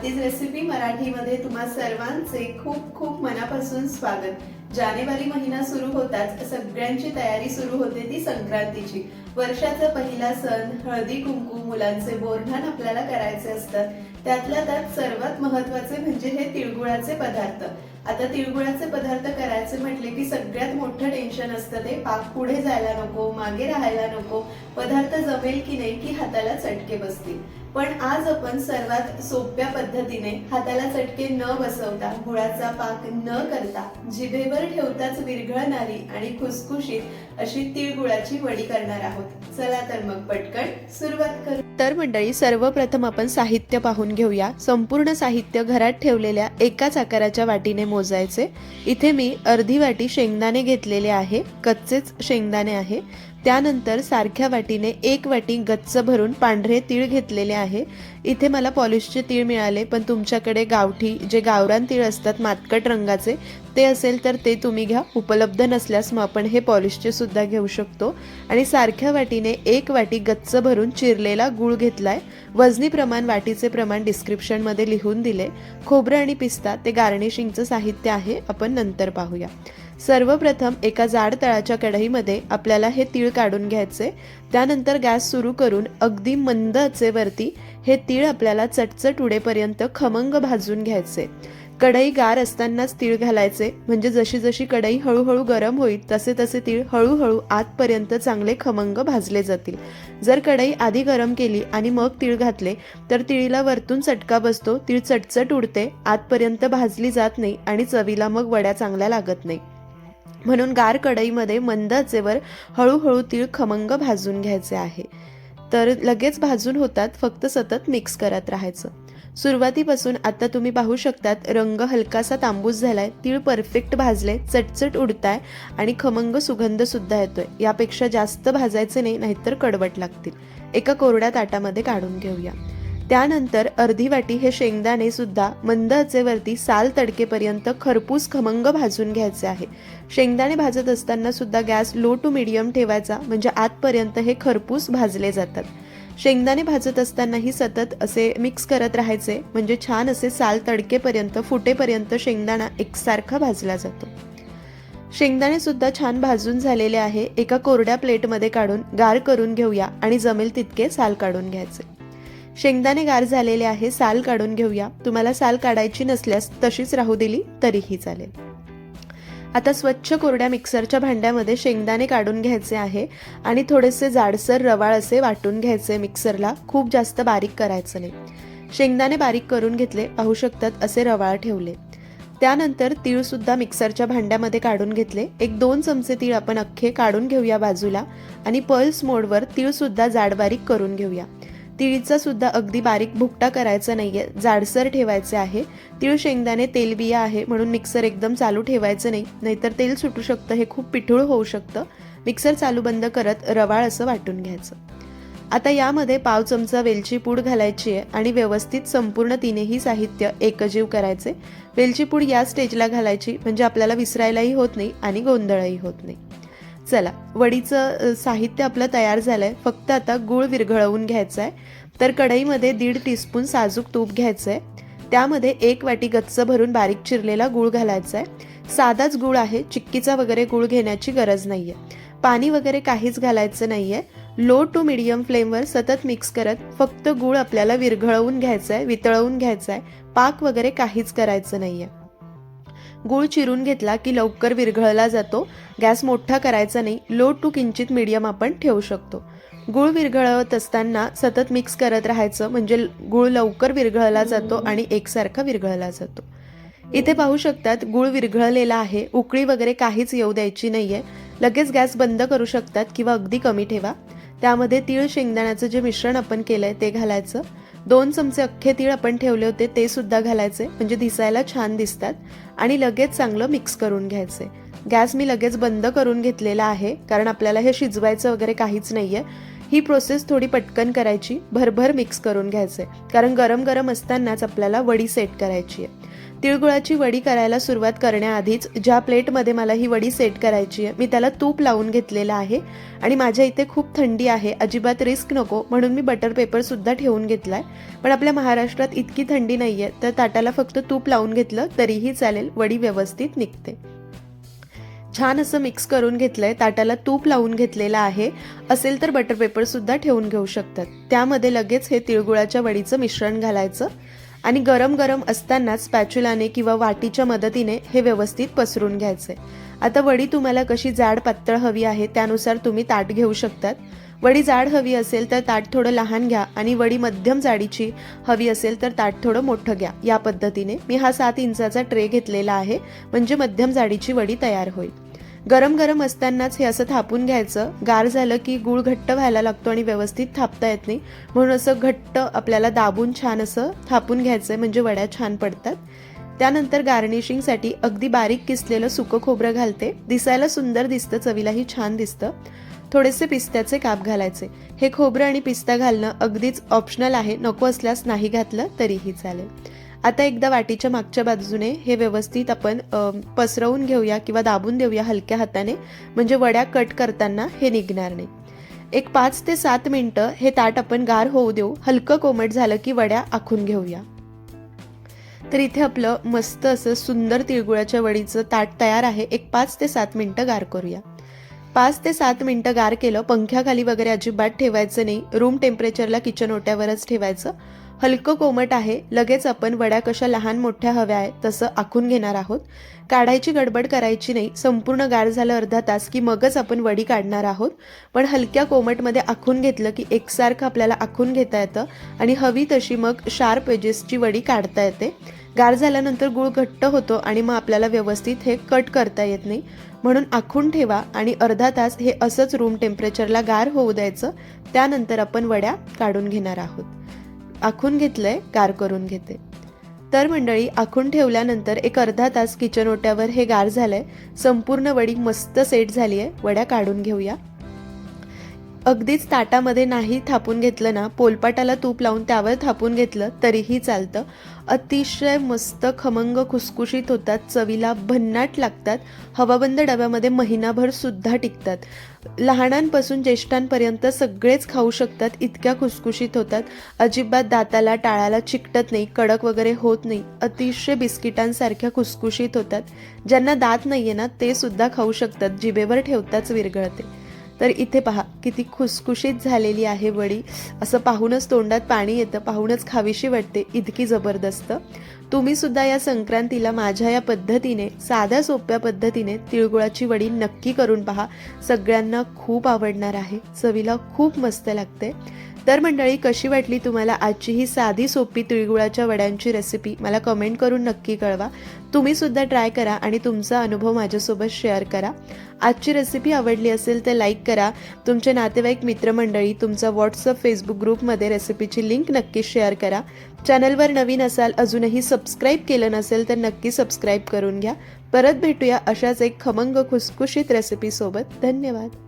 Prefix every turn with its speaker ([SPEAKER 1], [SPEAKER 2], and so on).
[SPEAKER 1] Aarti's recipe मराठीमध्ये तुम्हा सर्वांचे खूप खूप मनापासून स्वागत. जानेवारी महिना सुरू होताच सगळ्यांची तयारी सुरू होते ती संक्रांतीची. वर्षाचा पहिला सण हळदी कुंकू मुलांचे बोरणान आपल्याला करायचे असतात त्यातल्या त्यात सर्वात महत्त्वाचे म्हणजे हे तिळगुळाचे पदार्थ. आता तिळगुळाचे पदार्थ करायचे म्हटले की सगळ्यात मोठं टेन्शन असतं ते. पाक पुढे जायला नको मागे राहायला नको. पदार्थ जमेल की नाही की हाताला चटके बसतील. पण आज आपण सर्वात सोप्या पद्धतीने हाताला चटके न बसवता गुळाचा पाक न करता जिभेवर ठेवताच विरघळणारी आणि खुसखुशीत अशी तिळगुळाची वडी करणार आहोत. चला तर मग पटकन सुरुवात करू.
[SPEAKER 2] तर मंडळी सर्वप्रथम आपण साहित्य पाहून घेऊया. संपूर्ण साहित्य घरात ठेवलेल्या एकाच आकाराच्या वाटीने मोजायचे. इथे मी अर्धी वाटी शेंगदाणे घेतलेले आहे. कच्चेच शेंगदाणे आहे. त्यानंतर सारख्या वाटीने एक वाटी गच्च भरून पांढरे तीळ घेतलेले आहे. इथे मला पॉलिशचे तीळ मिळाले पण तुमच्याकडे गावठी जे गावरान तीळ असतात मातकट रंगाचे ते असेल तर ते तुम्ही घ्या. उपलब्ध नसल्यास मग आपण हे पॉलिशचे सुद्धा घेऊ शकतो. आणि सारख्या वाटीने एक वाटी गच्च भरून चिरलेला गूळ घेतलाय. वजनी प्रमाण वाटीचे प्रमाण डिस्क्रिप्शनमध्ये लिहून दिले. खोबरं आणि पिस्ता ते गार्निशिंगचं साहित्य आहे. आपण नंतर पाहूया. सर्वप्रथम एका जाड तळाच्या कढईमध्ये आपल्याला हे तीळ काढून घ्यायचे. त्यानंतर गॅस सुरू करून अगदी मंद अचेवरती हे तीळ आपल्याला चटचट उडेपर्यंत खमंग भाजून घ्यायचे. कढई गार असतानाच तीळ घालायचे. म्हणजे जशी जशी कढई हळूहळू गरम होईल तसे तसे तीळ हळूहळू आतपर्यंत चांगले खमंग भाजले जातील. जर कढई आधी गरम केली आणि मग तीळ घातले तर तिळीला वरतून चटका बसतो. तीळ चटचट उडते आतपर्यंत भाजली जात नाही आणि चवीला मग वड्या चांगल्या लागत नाही. म्हणून गार कढईमध्ये मंद आचेवर हळूहळू तीळ खमंग भाजून घ्यायचे आहे. तर लगेच भाजून होतात फक्त सतत मिक्स करत राहायचं. सुरुवातीपासून आता तुम्ही पाहू शकतात रंग हलकासा तांबूस झालाय तीळ परफेक्ट भाजले चटचट उडताय आणि खमंग सुगंध सुद्धा येतोय. यापेक्षा जास्त भाजायचे नाही नाहीतर कडवट लागतील. एका कोरड्या ताटामध्ये काढून घेऊया. त्यानंतर अर्धी वाटी हे शेंगदाणे सुद्धा मंद आचेवरती साल तडकेपर्यंत खरपूस खमंग भाजून घ्यायचे आहे. शेंगदाणे भाजत असताना सुद्धा गॅस लो टू मिडियम ठेवायचा म्हणजे आतपर्यंत हे खरपूस भाजले जातात. शेंगदाणे भाजत असतानाही सतत असे मिक्स करत राहायचे म्हणजे छान असे साल तडकेपर्यंत फुटेपर्यंत शेंगदाणा एकसारखा भाजला जातो. शेंगदाणे सुद्धा छान भाजून झालेले आहे एका कोरड्या प्लेटमध्ये काढून गार करून घेऊया आणि जमेल तितके साल काढून घ्यायचे. शेंगदाणे गार झालेले आहे साल काढून घेऊया. तुम्हाला साल काढायची नसल्यास तशीच राहू दिली तरीही चालेल. आता स्वच्छ कोरड्या मिक्सरच्या भांड्यामध्ये शेंगदाणे काढून घ्यायचे आहे आणि थोडेसे जाडसर रवाळ असे वाटून घ्यायचे मिक्सरला. खूप जास्त बारीक करायचं नाही. शेंगदाणे बारीक करून घेतले पाहू शकतात असे रवाळ ठेवले. त्यानंतर तीळसुद्धा मिक्सरच्या भांड्यामध्ये काढून घेतले. एक दोन चमचे तीळ आपण अख्खे काढून घेऊया बाजूला आणि पल्स मोडवर तीळसुद्धा जाड बारीक करून घेऊया. तिळीचा सुद्धा अगदी बारीक भुकटा करायचा नाही आहे जाडसर ठेवायचे आहे. तिळ शेंगदाणे तेलबिया आहे म्हणून मिक्सर एकदम चालू ठेवायचं नाही. नाहीतर तेल सुटू शकतं. हे खूप पिठूळ होऊ शकतं. मिक्सर चालू बंद करत रवाळ असं वाटून घ्यायचं. आता यामध्ये पाव चमचा वेलची पूड घालायची आहे आणि व्यवस्थित संपूर्ण तिनेही साहित्य एकजीव करायचे. वेलची पूड या स्टेजला घालायची. म्हणजे आपल्याला विसरायलाही होत नाही आणि गोंधळही होत नाही. चला वडीचं साहित्य आपलं तयार झालं आहे फक्त आता गूळ विरघळवून घ्यायचं आहे तर कढईमध्ये दीड टीस्पून साजूक तूप घ्यायचं आहे त्यामध्ये एक वाटी गच्च भरून बारीक चिरलेला गूळ घालायचा आहे साधाच गूळ आहे चिक्कीचा वगैरे गूळ घेण्याची गरज नाही आहे पाणी वगैरे काहीच घालायचं नाही आहे लो टू मिडियम फ्लेमवर सतत मिक्स करत फक्त गूळ आपल्याला विरघळवून घ्यायचा आहे वितळवून घ्यायचा आहे पाक वगैरे काहीच करायचं नाही आहे गूळ चिरून घेतला की लवकर विरघळला जातो. गॅस मोठा करायचा नाही लो टू किंचित मीडियम आपण ठेवू शकतो. गूळ विरघळवत असताना सतत मिक्स करत राहायचं म्हणजे गूळ लवकर विरघळला जातो आणि एकसारखा विरघळला जातो. इथे पाहू शकतात गूळ विरघळलेला आहे उकळी वगैरे काहीच येऊ द्यायची नाहीये. लगेच गॅस बंद करू शकतात किंवा अगदी कमी ठेवा. त्यामध्ये तीळ शेंगदाण्याचं जे मिश्रण आपण केलंय ते घालायचं. दोन चमचे अख्खे तीळ आपण ठेवले होते ते सुद्धा घालायचे. म्हणजे दिसायला छान दिसतात. आणि लगेच चांगलं मिक्स करून घ्यायचे. गॅस मी लगेच बंद करून घेतलेला आहे कारण आपल्याला हे शिजवायचं वगैरे काहीच नाही आहे ही प्रोसेस थोडी पटकन करायची भरभर मिक्स करून घ्यायचे. कारण गरम गरम असतानाच आपल्याला वडी सेट करायची आहे. तिळगुळाची वडी करायला सुरुवात करण्याआधीच ज्या प्लेटमध्ये मला ही वडी सेट करायची आहे मी त्याला तूप लावून घेतलेलं आहे आणि माझ्या इथे खूप थंडी आहे अजिबात रिस्क नको म्हणून मी बटर पेपरसुद्धा ठेवून घेतला आहे पण आपल्या महाराष्ट्रात इतकी थंडी नाही आहे तर ताटाला फक्त तूप लावून घेतलं तरीही चालेल वडी व्यवस्थित निघते. छान असं मिक्स करून घेतलंय ताटाला तूप लावून घेतलेलं आहे असेल तर बटर पेपरसुद्धा ठेवून घेऊ शकतात. त्यामध्ये लगेच हे तिळगुळाच्या वडीचं मिश्रण घालायचं. आणि गरम गरम असतानाच स्पॅच्युलाने किंवा वाटीच्या मदतीने हे व्यवस्थित पसरून घ्यायचे. आता वडी तुम्हाला कशी जाड पातळ हवी आहे त्यानुसार तुम्ही ताट घेऊ शकतात. वडी जाड हवी असेल तर ताट थोडं लहान घ्या आणि वडी मध्यम जाडीची हवी असेल तर ताट थोडं मोठं घ्या. या पद्धतीने मी हा सात इंचाचा ट्रे घेतलेला आहे. म्हणजे मध्यम जाडीची वडी तयार होईल. गरम गरम असतानाच हे असं थापून घ्यायचं. गार झालं की गूळ घट्ट व्हायला लागतो आणि व्यवस्थित थापता येत नाही. म्हणून असं घट्ट आपल्याला दाबून छान असं थापून घ्यायचं आहे म्हणजे वड्या छान पडतात. त्यानंतर गार्निशिंगसाठी अगदी बारीक किसलेलं सुकं खोबरं घालते. दिसायला सुंदर दिसतं चवीलाही छान दिसतं. थोडेसे पिस्त्याचे काप घालायचे. हे खोबरं आणि पिस्ता घालणं अगदीच ऑप्शनल आहे. नको असल्यास नाही घातलं तरीही चालेल. आता एकदा वाटीच्या मागच्या बाजूने हे व्यवस्थित आपण पसरवून घेऊया किंवा दाबून देऊया हलक्या हाताने. म्हणजे वड्या कट करताना हे निघणार नाही. एक पाच ते सात मिनटं हे ताट आपण गार होऊ देऊ. हलकं कोमट झालं की वड्या आखून घेऊया. तर इथे आपलं मस्त असं सुंदर तिळगुळाच्या वडीचं ताट तयार आहे. एक पाच ते सात मिनटं गार करूया. पाच ते सात मिनटं गार केलं पंख्याखाली वगैरे अजिबात ठेवायचं नाही. रूम टेम्परेचरला किचन ओट्यावरच ठेवायचं. हलकं कोमट आहे लगेच आपण वड्या कशा लहान मोठ्या हव्या आहे तसं आखून घेणार आहोत. काढायची गडबड करायची नाही संपूर्ण गार झालं अर्धा तास की मगच आपण वडी काढणार आहोत. पण हलक्या कोमटमध्ये आखून घेतलं की एकसारखं आपल्याला आखून घेता येतं आणि हवी तशी मग शार्प एजेसची वडी काढता येते. गार झाल्यानंतर गुळ घट्ट होतो आणि मग आपल्याला व्यवस्थित हे कट करता येत नाही. म्हणून आखून ठेवा आणि अर्धा तास हे असंच रूम टेम्परेचरला गार होऊ द्यायचं. त्यानंतर आपण वड्या काढून घेणार आहोत. आखून घेतलंय गार करून घेते. तर मंडळी आखून ठेवल्यानंतर एक अर्धा तास किचन ओट्यावर हे गार झालंय. संपूर्ण वडी मस्त सेट झाली आहे वड्या काढून घेऊया. अगदीच ताटामध्ये नाही थापून घेतलं ना पोलपाटाला तूप लावून त्यावर थापून घेतलं तरीही चालतं. अतिशय मस्त खमंग खुसखुशीत होतात चवीला भन्नाट लागतात हवाबंद डब्यामध्ये महिनाभर सुद्धा टिकतात. लहानांपासून ज्येष्ठांपर्यंत सगळेच खाऊ शकतात इतक्या खुसखुशीत होतात. अजिबात दाताला टाळाला चिकटत नाही कडक वगैरे होत नाही अतिशय बिस्किटांसारख्या खुसखुशीत होतात. ज्यांना दात नाही आहे ना ते सुद्धा खाऊ शकतात जिभेवर ठेवताच विरघळते. तर इथे पहा किती खुसखुशीत झालेली आहे वडी. असं पाहूनच तोंडात पाणी येतं पाहूनच खावीशी वाटते इतकी जबरदस्त. तुम्ही सुद्धा या संक्रांतीला माझ्या या पद्धतीने साध्या सोप्या पद्धतीने तिळगुळाची वडी नक्की करून पहा. सगळ्यांना खूप आवडणार आहे. चवीला खूप मस्त लागते. तर मंडळी कशी वाटली तुम्हाला आजची ही साधी सोपी तिळगुळाच्या वड्यांची रेसिपी मला कमेंट करून नक्की कळवा. तुम्ही सुद्धा ट्राय करा आणि तुमचा अनुभव माझ्यासोबत शेअर करा. आजची रेसिपी आवडली असेल तर लाईक करा. तुमचे नातेवाईक मित्रमंडळी तुमचा व्हॉट्सअप फेसबुक ग्रुपमध्ये रेसिपीची लिंक नक्की शेअर करा. चॅनलवर नवीन असाल अजूनही सबस्क्राईब केलं नसेल तर नक्की सबस्क्राईब करून घ्या. परत भेटूया अशाच एक खमंग खुसखुशीत रेसिपीसोबत धन्यवाद.